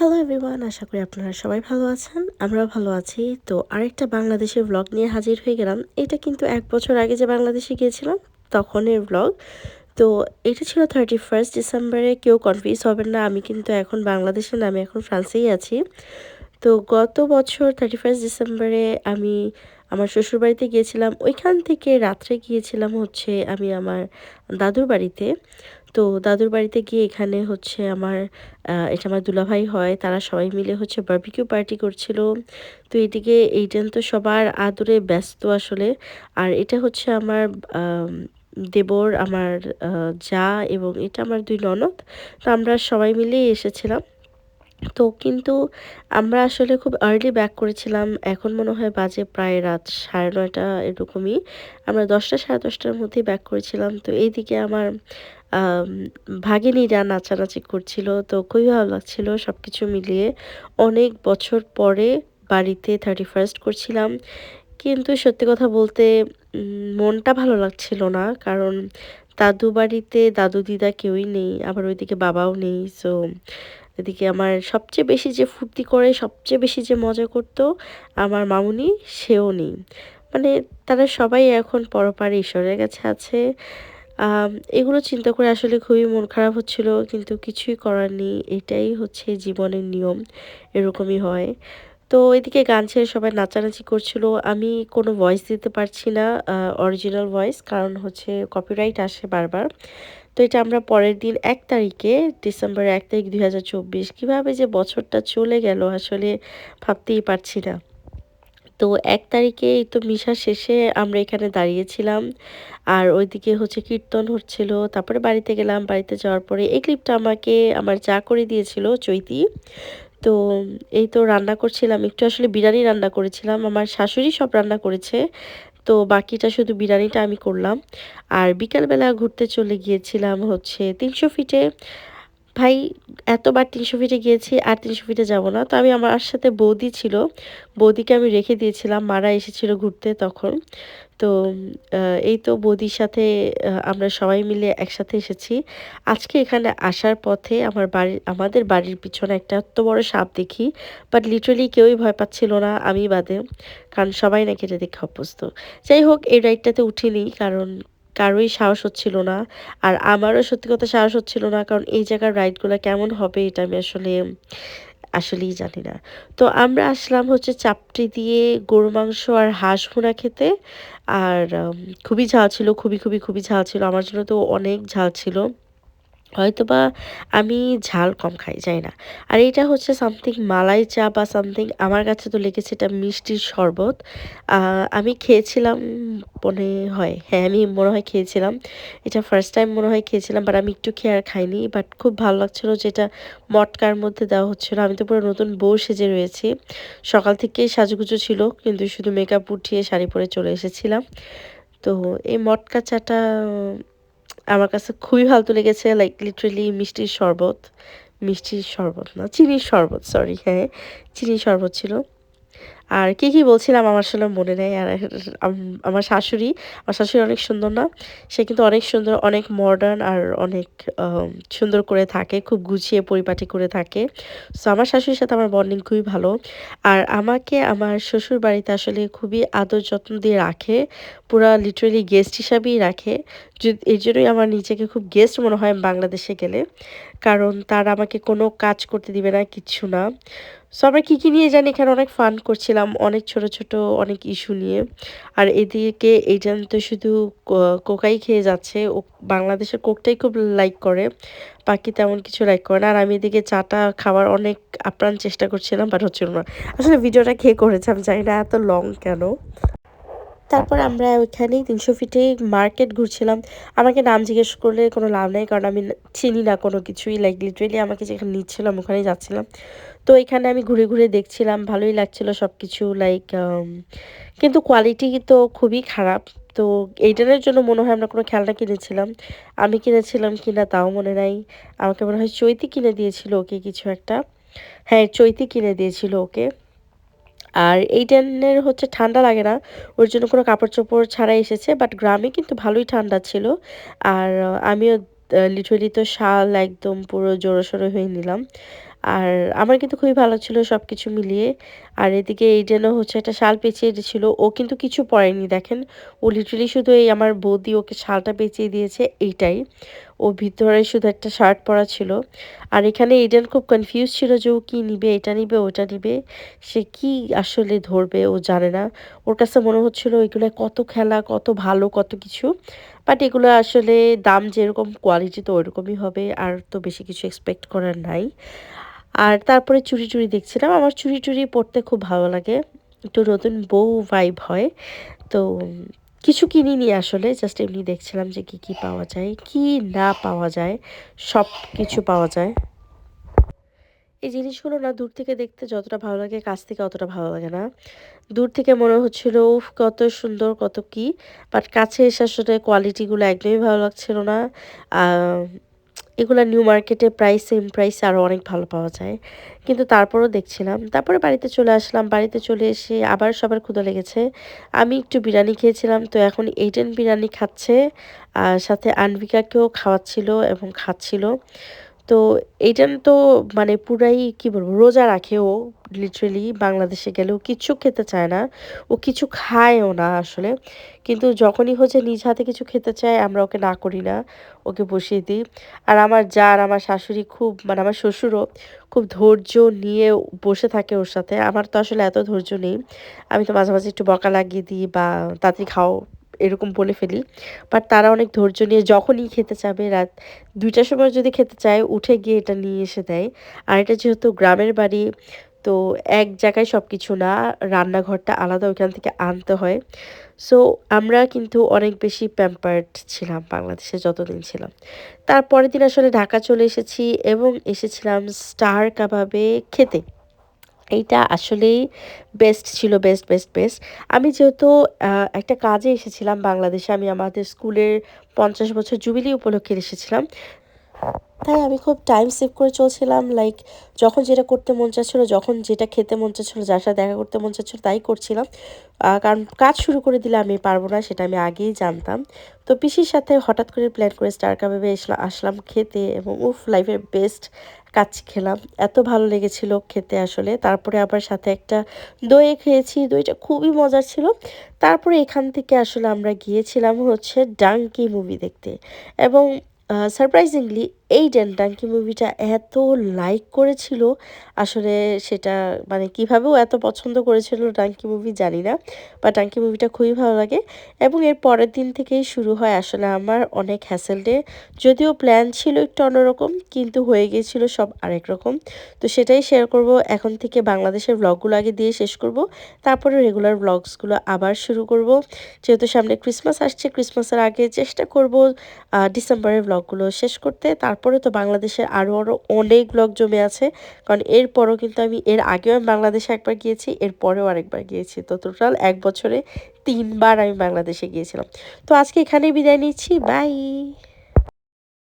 Hello everyone আশা করি আপনারা সবাই ভালো আছেন। আমরাও ভালো আছি। তো আরেকটা বাংলাদেশের ব্লগ নিয়ে হাজির হয়ে গেলাম। এটা কিন্তু এক বছর আগে যে বাংলাদেশে গিয়েছিলাম, তখনের ব্লগ তো এটা ছিল থার্টি ফার্স্ট ডিসেম্বরে কেউ কনফিউজ হবেন না। আমি কিন্তু এখন বাংলাদেশের নামে এখন ফ্রান্সেই আছি। তো গত বছর থার্টি ফার্স্ট ডিসেম্বরে আমি আমার শ্বশুরবাড়িতে গিয়েছিলাম। ওইখান থেকে রাত্রে গিয়েছিলাম হচ্ছে আমি আমার দাদুর বাড়িতে। তো দাদুর বাড়িতে গিয়ে এখানে হচ্ছে আমার এটা আমার দুলাভাই হয়। তারা সবাই মিলে হচ্ছে বার্বিকিউ পার্টি করছিল। তো এদিকে এইটান তো সবার আদরে ব্যস্ত আসলে। আর এটা হচ্ছে আমার দেবর, আমার যা এবং এটা আমার দুই ননদ। তো আমরা সবাই মিলেই এসেছিলাম। তো কিন্তু আমরা আসলে খুব আর্লি ব্যাক করেছিলাম। এখন মনে হয় বাজে প্রায় রাত সাড়ে নয়টা এরকমই। আমরা দশটা, সাড়ে দশটার মধ্যেই ব্যাক করেছিলাম। তো এইদিকে আমার ভাগিনীরা নাচানাচি করছিল। তো খুবই ভালো লাগছিল সব কিছু মিলিয়ে। অনেক বছর পরে বাড়িতে থার্টি ফার্স্ট করছিলাম। কিন্তু সত্যি কথা বলতে মনটা ভালো লাগছিল না। কারণ দাদু বাড়িতে দাদু দিদা কেউই নেই। আবার ওইদিকে বাবাও নেই। সো এদিকে আমার সবচেয়ে বেশি যে ফুর্তি করে, সবচেয়ে বেশি যে মজা করতো আমার মামুনি, সেও নেই। মানে তারা সবাই এখন পরপারে ঈশ্বরের কাছে আছে। এগুলো চিন্তা করে আসলে খুবই মন খারাপ হচ্ছিল, কিন্তু কিছুই করার নেই। এটাই হচ্ছে জীবনের নিয়ম। এরকমই হয়। তো এদিকে গান ছেড়ে সবাই নাচানাচি করছিল। আমি কোনো ভয়েস দিতে পারছি না অরিজিনাল ভয়েস কারণ হচ্ছে কপিরাইট আসে বারবার। তো এটা আমরা পরের দিন এক তারিখে ডিসেম্বরের এক তারিখ দুই হাজার চব্বিশ, কীভাবে যে বছরটা চলে গেল আসলে ভাবতেই পারছি না। তো এক তারিখে এই তো মিশা শেষে আমরা এখানে দাঁড়িয়েছিলাম, আর ওইদিকে হচ্ছে কীর্তন হচ্ছিল, তারপরে বাড়িতে গেলাম, বাড়িতে যাওয়ার পরে এই ক্লিপটা আমাকে, আমার চা করে দিয়েছিল চৈতি তো এই তো রান্না করছিলাম, একটু আসলে বিরিয়ানি রান্না করেছিলাম, আমার শাশুড়ি সব রান্না করেছে, তো বাকিটা শুধু বিরিয়ানিটা আমি করলাম। আর বিকালবেলা ঘুরতে চলে গিয়েছিলাম হচ্ছে তিনশো ফিটে ভাই, এতবার তিনশো ফিটে গিয়েছি, আর তিনশো ফিটে যাব না। তো আমি আমার সাথে বৌদি ছিল, বৌদিকে আমি রেখে দিয়েছিলাম, মারা এসেছিল ঘুরতে তখন। তো এই তো বৌদির সাথে আমরা সবাই মিলে একসাথে এসেছি। আজকে এখানে আসার পথে আমার বাড়ি, আমাদের বাড়ির পিছনে একটা এত বড় সাপ দেখি বাট লিটারেলি কেউই ভয় পাচ্ছিল না, আমি বাদে। কারণ সবাই নাকি এটা দেখে অভ্যস্ত। যাই হোক, এই রাইডটাতে উঠিনি, কারণ কারোই সাহস হচ্ছিল না। আর আমারও সত্যি কথা সাহস হচ্ছিল না, কারণ এই জায়গার রাইডগুলো কেমন হবে এটা আমি আসলে, আসলেই জানি না। তো আমরা আসলাম হচ্ছে চাপটি দিয়ে গরু মাংস আর হাঁস ভুনা খেতে। আর খুবই ঝাল ছিল, খুবই খুবই খুবই ঝাল ছিল। আমার জন্য তো অনেক ঝাল ছিল। হয়তো বা আমি ঝাল কম খাই যাই না। আর এটা হচ্ছে সামথিং মালাই চা বা সামথিং আমার কাছে তো লেগেছে এটা মিষ্টির শরবত। আমি খেয়েছিলাম মনে হয় হ্যাঁ আমি মনে হয় খেয়েছিলাম। এটা ফার্স্ট টাইম মনে হয় খেয়েছিলাম বাট আমি একটু খেয়ে আর খাইনি। বাট খুব ভালো লাগছিল যেটা মটকার মধ্যে দেওয়া হচ্ছিল। আমি তো পুরো নতুন বউ সেজে রয়েছি। সকাল থেকেই সাজুগুজু ছিল, কিন্তু শুধু মেকআপ উঠিয়ে শাড়ি পরে চলে এসেছিলাম। তো এই মটকা চাটা আমার কাছে খুবই ভালো লেগেছে লাইক লিটারেলি মিষ্টির শরবত মিষ্টির শরবত না, চিনির শরবত সরি হ্যাঁ চিনির শরবত ছিল। আর কি কি বলছিলাম আমার আসলে মনে নেই। আর আমার শাশুড়ি আমার শাশুড়ি অনেক সুন্দর না? সে কিন্তু অনেক সুন্দর, অনেক মডার্ন আর অনেক সুন্দর করে থাকে, খুব গুছিয়ে পরিপাটি করে থাকে। সো আমার শাশুড়ির সাথে আমার বন্ডিং খুবই ভালো। আর আমাকে আমার শ্বশুর বাড়িতে আসলে খুবই আদর যত্ন দিয়ে রাখে। পুরা লিটারেলি গেস্ট হিসাবেই রাখে। এই জন্যই আমার নিজেকে খুব গেস্ট মনে হয় বাংলাদেশে গেলে। কারণ তারা আমাকে কোনো কাজ করতে দিবে না, কিচ্ছু না। সো আমরা কী কী নিয়ে জানি এখানে অনেক ফান করছিলাম। অনেক ছোট ছোট অনেক ইস্যু নিয়ে। আর এদিকে এই জন তো শুধু কোকাই খেয়ে যাচ্ছে, ও বাংলাদেশের কোকটাই খুব লাইক করে, বাকি তেমন কিছু লাইক করে না। আর আমি এদিকে চাটা খাওয়ার অনেক আপ্রাণ চেষ্টা করছিলাম বাট হচ্ছিল না। আসলে ভিডিওটা খেয়ে করেছিলাম জানি না, এত লং কেন? তারপর আমরা ওইখানেই তিনশো ফিটে মার্কেট ঘুরছিলাম। আমাকে নাম জিজ্ঞেস করলে কোনো লাভ নেই, কারণ আমি চিনি না কোনো কিছুই লাইক লিটারেলি আমাকে যেখানে নিচ্ছিলাম ওখানেই যাচ্ছিলাম। তো এখানে আমি ঘুরে ঘুরে দেখছিলাম, ভালোই লাগছিল সব কিছু লাইক কিন্তু কোয়ালিটি তো খুবই খারাপ। তো এইটার জন্য মনে হয় আমরা কোনো খেলনা কিনেছিলাম। আমি কিনেছিলাম কিনা তাও মনে নাই। আমাকে মনে হয় চৈতি কিনে দিয়েছিল ওকে কিছু একটা। হ্যাঁ চৈতি কিনে দিয়েছিল ওকে। আর এই ট্রেনের হচ্ছে ঠান্ডা লাগে না, ওর জন্য কোনো কাপড় চোপড় ছাড়াই এসেছে বাট গ্রামে কিন্তু ভালোই ঠান্ডা ছিল। আর আমিও লিটারেলি তো শাল একদম পুরো জোরো সোরো হয়ে নিলাম। আর আমার কিন্তু খুবই ভালো ছিল সব কিছু মিলিয়ে। আর এদিকে এই এইডেনও হচ্ছে একটা শাল পেঁচিয়ে দিয়েছিল, ও কিন্তু কিছু পরেনি, দেখেন। ও লিটারেলি শুধু এই আমার বৌদি ওকে শালটা পেঁচিয়ে দিয়েছে, এইটাই। ও ভিতরে শুধু একটা শার্ট পরা ছিল। আর এখানে ইডেন খুব কনফিউজ ছিল যে ও কী নিবে, এটা নিবে, ওটা নিবে। সে কি আসলে ধরবে ও জানে না। ওর কাছে মনে হচ্ছিল এগুলো কত খেলা, কত ভালো, কত কিছু। বাট এগুলো আসলে দাম যেরকম কোয়ালিটি তো ওইরকমই হবে, আর তো বেশি কিছু এক্সপেক্ট করার নাই। আর তারপরে চুরি চুরি দেখছিলাম। আমার চুরি চুরি পড়তে খুব ভালো লাগে। একটু নতুন বউ ভাইব হয়। তো কিছু কিনিনি আসলে জাস্ট এমনি দেখছিলাম যে কি কি পাওয়া যায়, কি না পাওয়া যায়, সব কিছু পাওয়া যায়। এই জিনিসগুলো না দূর থেকে দেখতে যতটা ভালো লাগে, কাছ থেকে অতটা ভালো লাগে না। দূর থেকে মনে হচ্ছিল, উফ, কত সুন্দর, কত কি? বাট কাছে এসে আসলে কোয়ালিটিগুলো একদমই ভালো লাগছিল না। এগুলো নিউ মার্কেটে প্রাইস সেম প্রাইস আরও অনেক ভালো পাওয়া যায়। কিন্তু তারপরও দেখছিলাম, তারপরে বাড়িতে চলে আসলাম, বাড়িতে চলে এসে আবার সবার ক্ষুদা লেগেছে। আমি একটু বিরিয়ানি খেয়েছিলাম, তো এখন এইটেন বিরিয়ানি খাচ্ছে, আর সাথে আনভিকাকেও খাওয়াচ্ছিল এবং খাচ্ছিল। তো এইটা তো মানে পুরাই, কি বলব, রোজা রাখে ও লিটারেলি বাংলাদেশে গেলে ও কিচ্ছু খেতে চায় না। ও কিছু খায়ও না আসলে। কিন্তু যখনই হচ্ছে নিজ হাতে কিছু খেতে চায়, আমরা ওকে না করি না, ওকে বসিয়ে দিই। আর আমার যা আর আমার শাশুড়ি খুব মানে আমার শ্বশুরও খুব ধৈর্য নিয়ে বসে থাকে ওর সাথে। আমার তো আসলে এত ধৈর্য নেই। আমি তো মাঝে মাঝে একটু বকা লাগিয়ে দিই বা তাড়াতাড়ি খাও এরকম বলে ফেলি। বাট তারা অনেক ধৈর্য নিয়ে যখনই খেতে চাবে, রাত দুইটার সময় যদি খেতে চায়, উঠে গিয়ে এটা নিয়ে এসে দেয়। আর এটা যেহেতু গ্রামের বাড়ি, তো এক জায়গায় সব কিছু না, রান্নাঘরটা আলাদা, ওইখান থেকে আনতে হয়। সো আমরা কিন্তু অনেক বেশি প্যাম্পার্ড ছিলাম বাংলাদেশে যতদিন ছিলাম। তারপরের দিন আসলে ঢাকা চলে এসেছি এবং এসেছিলাম স্টার কাবাবে খেতে। এইটা আসলেই বেস্ট ছিল বেস্ট বেস্ট বেস্ট আমি যেহেতু একটা কাজে এসেছিলাম বাংলাদেশে, আমি আমাদের স্কুলের পঞ্চাশ বছর জুবিলি উপলক্ষে এসেছিলাম। তাই আমি খুব টাইম সেভ করে চলছিলাম লাইক যখন যেটা করতে মন চাচ্ছিলো, যখন যেটা খেতে মন চাচ্ছিলো, যার সাথে দেখা করতে মন চাচ্ছিলো, তাই করছিলাম। কারণ কাজ শুরু করে দিলে আমি পারব না, সেটা আমি আগেই জানতাম। তো পিসির সাথে হঠাৎ করে প্ল্যান করে স্টার কাবাবে আসলাম খেতে এবং উফ লাইফের বেস্ট কাজ খেলাম। এত ভালো লেগেছিল খেতে আসলে। তারপরে আবার সাথে একটা দই খেয়েছি, দইটা খুবই মজার ছিল। তারপরে এখান থেকে আসলে আমরা গিয়েছিলাম হচ্ছে ডাঙ্কি মুভি দেখতে। এবং সারপ্রাইজিংলি এই ড্যান ডাঙ্কি মুভিটা এত লাইক করেছিল, আসলে সেটা মানে কীভাবেও এত পছন্দ করেছিল ডাঙ্কি মুভি জানি না বা ডাঙ্কি মুভিটা খুবই ভালো লাগে। এবং এর পরের দিন থেকেই শুরু হয় আসলে আমার অনেক হ্যাসেল ডে যদিও প্ল্যান ছিল একটু অন্যরকম, কিন্তু হয়ে গিয়েছিল সব আরেক রকম। তো সেটাই শেয়ার করব, এখন থেকে বাংলাদেশের ব্লগগুলো আগে দিয়ে শেষ করব, তারপরে রেগুলার ব্লগসগুলো আবার শুরু করব। যেহেতু সামনে ক্রিসমাস আসছে ক্রিসমাসের আগে চেষ্টা করব ডিসেম্বরের ব্লগগুলো শেষ করতে তার তারপরে তো বাংলাদেশে আরও আরও অনেক ব্লগ জমে আছে। কারণ এরপরও কিন্তু আমি, এর আগেও আমি বাংলাদেশে একবার গিয়েছি, এরপরেও আরেকবার গিয়েছি। তো টোটাল এক বছরে তিনবার আমি বাংলাদেশে গিয়েছিলাম। তো আজকে এখানেই বিদায় নিচ্ছি বাই